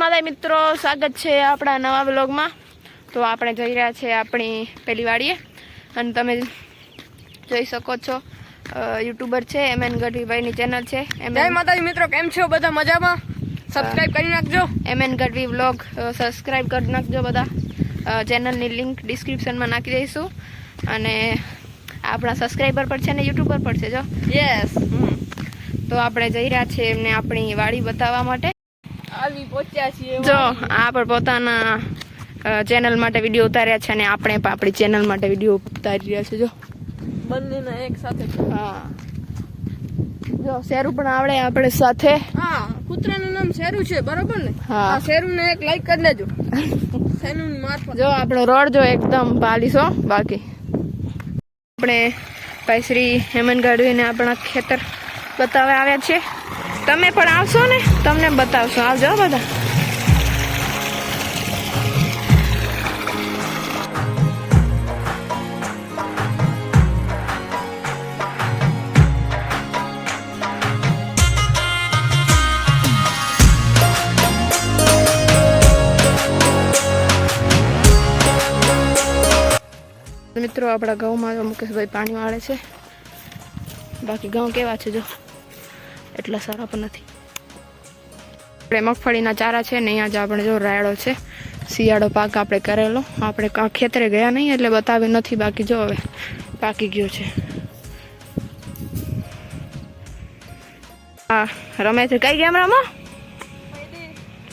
માતા મિત્રો સ્વાગત છે આપણા નવા બ્લોગમાં તો આપણે જઈ રહ્યા છીએ આપણી પેલી વાડીએ. અને તમે જોઈ શકો છો યુટ્યુબર છે એમ એન ગઢવીભાઈની ચેનલ છે. એમ જય માતાજી મિત્રો કેમ છો? બધા મજામાં? સબસ્ક્રાઈબ કરી નાખજો. M N Gadhvi blog subscribe કરી નાખજો બધા. ચેનલની લિંક ડિસ્ક્રિપ્શનમાં નાખી દઈશું. અને આપણા સબસ્ક્રાઈબર પર છે ને યુટ્યુબર પર છે જો. યસ તો આપણે જઈ રહ્યા છીએ એમને આપણી વાડી બતાવવા માટે. પહોંચ્યા છીએ જો આ પણ પોતાના ચેનલ માટે વીડિયો ઉતાર્યા છે અને આપણે પણ આપણી ચેનલ માટે વીડિયો ઉતારી રહ્યા છે જો. બંનેના એક સાથે. હા. જો શેરું પણ આવડે આપણે સાથે. હા કૂતરાનું નામ શેરુ છે બરોબર ને? હા. શેરુને એક લાઈક કરી દેજો. શેરુની મારફત જો આપણો રોડ જો એકદમ પાલીસો બાકી. આપણે ભાઈ શ્રી હેમંત ગઢવીને આપણા ખેતર બતાવવા આવ્યા છે તમે પણ આવશો ને? તમને બતાવશો. આવજો બધા. મિત્રો, આપણા ઘઉંમાં મુકેશભાઈ પાણી વાળે છે. બાકી ઘઉં કેવા છે, જો? એટલા સારા પણ નથી. આપણે મગફળીના ચારા છે ને અહીંયા જ આપણે જો રાયડો છે, શિયાળો પાક આપણે કરેલો. આપણે કાં ખેતરે ગયા નહીં એટલે બતાવી નથી, બાકી જો હવે પાકી ગયો છે. હા રમે છે. કઈ ગેમ રમો?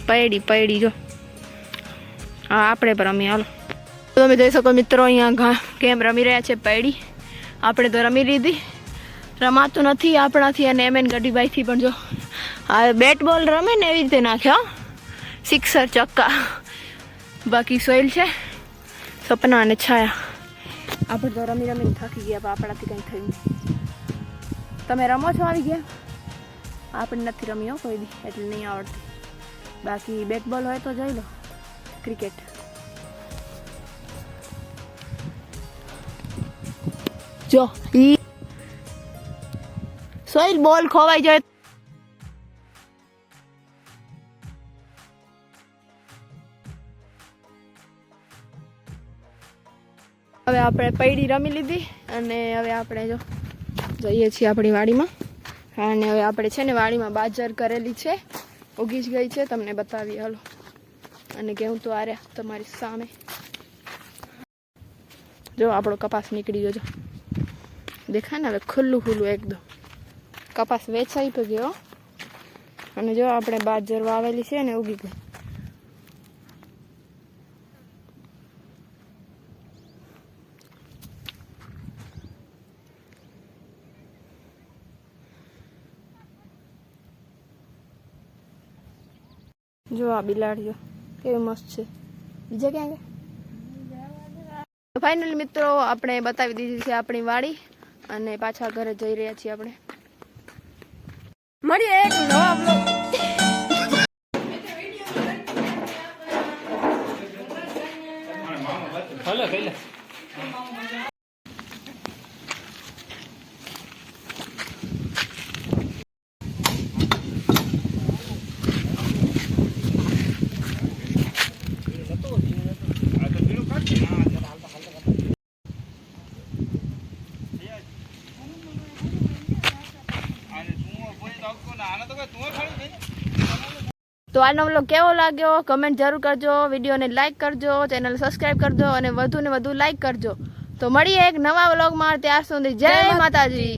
પૈડી પૈડી જો. હા, આપણે પણ રમી હાલો. તમે જોઈ શકો મિત્રો, અહીંયા ગેમ રમી રહ્યા છે પૈડી. આપણે તો રમી લીધી. રમાતું નથી આપણાથી અને એમ એન ગઢીભાઈથી પણ જો. આ બેટ બોલ રમે ને એવી રીતે નાખ્યો સિક્સર ચક્કા. બાકી સોઇલ છે સપના અને છાયા. આપણે તો રમી રમીને થાકી ગયા પણ આપણાથી કંઈ થયું નહીં. તમે રમો છો આવી ગયા? આપણે નથી રમ્યો કોઈ દી એટલે નહીં આવડતી. બાકી બેટ બોલ હોય તો જોઈ લો ક્રિકેટ જો ઈ સોઈલ બોલ ખોવાઈ જાય. હવે આપણે પૈડી રમી લીધી અને હવે આપણે જો જઈએ છીએ આપણી વાડીમાં. અને હવે આપણે છે ને વાડીમાં બાજર કરેલી છે. ઉગી જ ગઈ છે. તમને બતાવી હાલો. અને કેવું તો આર્યા તમારી સામે. જો આપણો કપાસ નીકળી ગયો જો દેખાય ને હવે ખુલ્લું ખુલ્લું એકદમ. કપાસ વેચાઈ તો ગયો. અને જો આપણે બાજર વાવેલી છે ને ઉગી ગઈ. જો આ બિલાડીઓ કેવી મસ્ત છે. બીજા ક્યાં ગયા? મિત્રો, આપણે બતાવી દીધી છે આપણી વાડી. અને પાછા ઘરે જઈ રહ્યા છીએ આપણે. મળીએ એક નવા બ્લોગ તો આજનો વ્લોગ કેવો લાગ્યો? કમેન્ટ જરૂર કરજો. વિડીયોને લાઇક કરજો. ચેનલ સબસ્ક્રાઈબ કરજો અને વધુ ને વધુ લાઇક કરજો. તો મળીએ એક નવા વ્લોગમાં ત્યાર સુધી જય માતાજી.